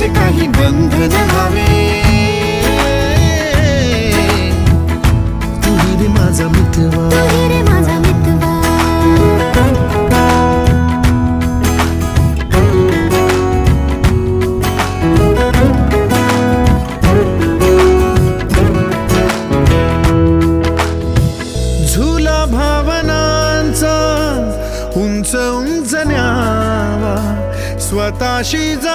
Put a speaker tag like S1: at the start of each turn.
S1: त्याचे काही बंधन व्हावे
S2: तुही रे माझा मितवा.
S1: तू रे माझा मितवा.
S2: झुला भावनांचा उंच उंच न्यावा. स्वतःशी जा